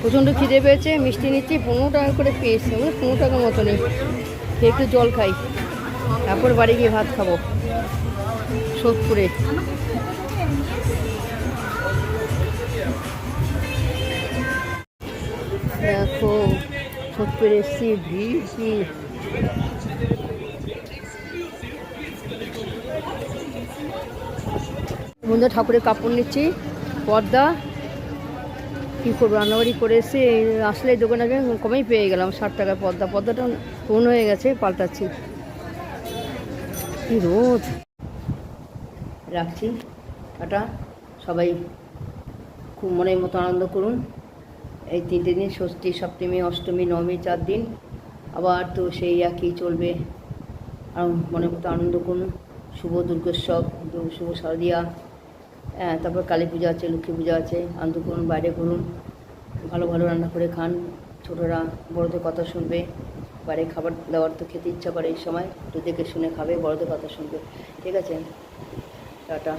প্রচণ্ড খিদে পেয়েছে, মিষ্টি নিচ্ছি, পনেরো টাকা করে পিস মানে পনেরো টাকা মতনই। খেয়ে একটু জল খাই। তারপর বাড়ি গিয়ে ভাত খাব। সোদপুরে। দেখো, সোদপুরে এসছি, ভিড় বন্ধু ঠাকুরের কাপড় নিচ্ছি, পর্দা। কী করব? রান্নাবাড়ি করে এসে আসলে দোকানে কমেই পেয়ে গেলাম ষাট টাকার পর্দা। পর্দাটা ফোন হয়ে গেছে, পাল্টাচ্ছি। কি রোদ। রাখছি, টাটা। সবাই খুব মনের মতো আনন্দ করুন। এই তিনটে দিন, ষষ্ঠী, সপ্তমী, অষ্টমী, নবমী, চার দিন। আবার তো সেই একই চলবে। আর মনের মতো আনন্দ করুন। শুভ দুর্গোৎসব, শুভ শারদিয়া। তারপর কালী পূজা আছে, লক্ষ্মী পূজা আছে, আনন্দ করুন, বাইরে ঘুরুন, ভালো ভালো রান্না করে খান, ছোটরা বড়দের কথা শুনবে, বাইরে খাবার দাবার তো খেতে ইচ্ছা করে এই সময়, একটু দেখে শুনে খাবে, বড়দের কথা শুনবে, ঠিক আছে? টাটা।